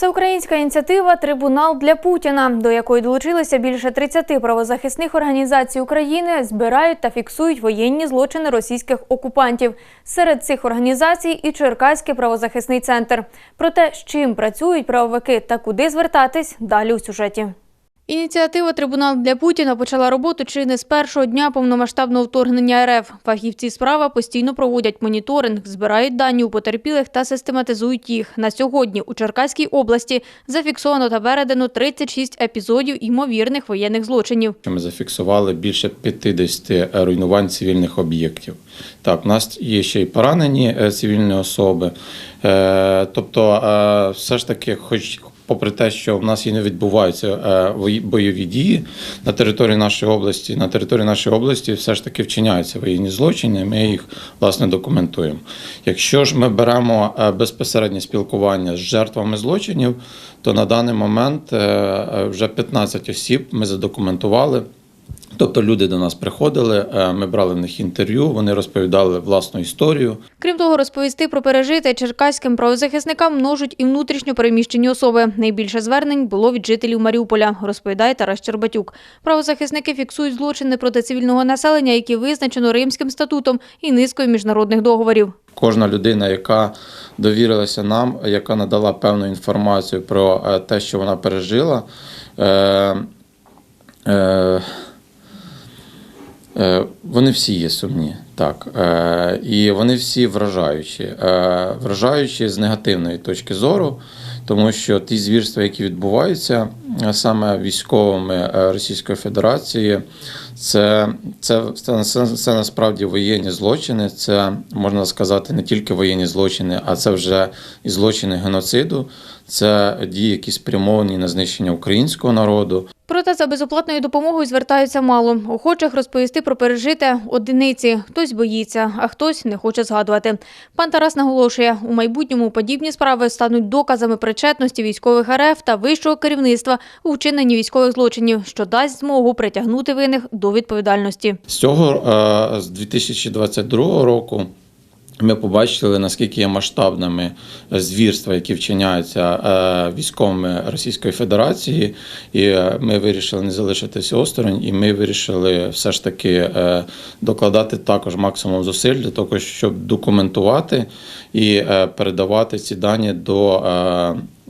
Всеукраїнська ініціатива Трибунал для Путіна, до якої долучилися більше 30 правозахисних організацій України, збирають та фіксують воєнні злочини російських окупантів. Серед цих організацій і Черкаський правозахисний центр. Про те, з чим працюють правовики та куди звертатись, далі у сюжеті. Ініціатива Трибунал для Путіна почала роботу чи не з першого дня повномасштабного вторгнення РФ. Фахівці справа постійно проводять моніторинг, збирають дані у потерпілих та систематизують їх. На сьогодні у Черкаській області зафіксовано та передано 36 епізодів ймовірних воєнних злочинів. Ми зафіксували більше 50 руйнувань цивільних об'єктів. Так, у нас є ще й поранені е, цивільні особи. Е, Тобто, е, все ж таки, хоч попри те, що в нас і не відбуваються е, бойові дії на території нашої області, на території нашої області все ж таки вчиняються воєнні злочини. Ми їх власне документуємо. Якщо ж ми беремо е, безпосереднє спілкування з жертвами злочинів, то на даний момент е, вже 15 осіб ми задокументували. Тобто люди до нас приходили, е, ми брали в них інтерв'ю, вони розповідали власну історію. Крім того, розповісти про пережите черкаським правозахисникам множуть і внутрішньо переміщені особи. Найбільше звернень було від жителів Маріуполя, розповідає Тарас Щербатюк. Правозахисники фіксують злочини проти цивільного населення, які визначено Римським статутом і низкою міжнародних договорів. Кожна людина, яка довірилася нам, яка надала певну інформацію про е, те, що вона пережила. Е, Е, Вони всі є сумні, так. Е, І вони всі вражаючі. Е, Вражаючі з негативної точки зору, тому що ті звірства, які відбуваються е, саме військовими е, Російської Федерації, це, це, це, це, це насправді воєнні злочини. Це можна сказати не тільки воєнні злочини, а це вже і злочини геноциду. Це дії, які спрямовані на знищення українського народу. Проте за безоплатною допомогою звертаються мало. Охочих розповісти про пережите одиниці. Хтось боїться, а хтось не хоче згадувати. Пан Тарас наголошує, у майбутньому подібні справи стануть доказами причетності військових РФ та вищого керівництва у вчиненні військових злочинів, що дасть змогу притягнути винних до відповідальності. З цього е, з 2022 року. Ми побачили, наскільки є масштабними звірства, які вчиняються е, військовими Російської Федерації, і е, ми вирішили не залишитися осторонь, і ми вирішили все ж таки е, докладати також максимум зусиль для того, щоб документувати і передавати ці дані до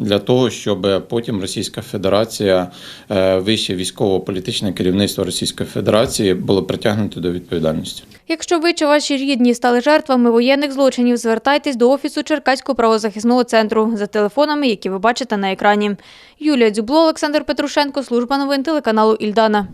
для того, щоб потім Російська Федерація, е, вище військово-політичне керівництво Російської Федерації було притягнуто до відповідальності. Якщо ви чи ваші рідні стали жертвами воєнних злочинів, звертайтесь до офісу Черкаського правозахисного центру за телефонами, які ви бачите на екрані. Юлія Дзюбло, Олександр Петрушенко, служба новин телеканалу Ільдана.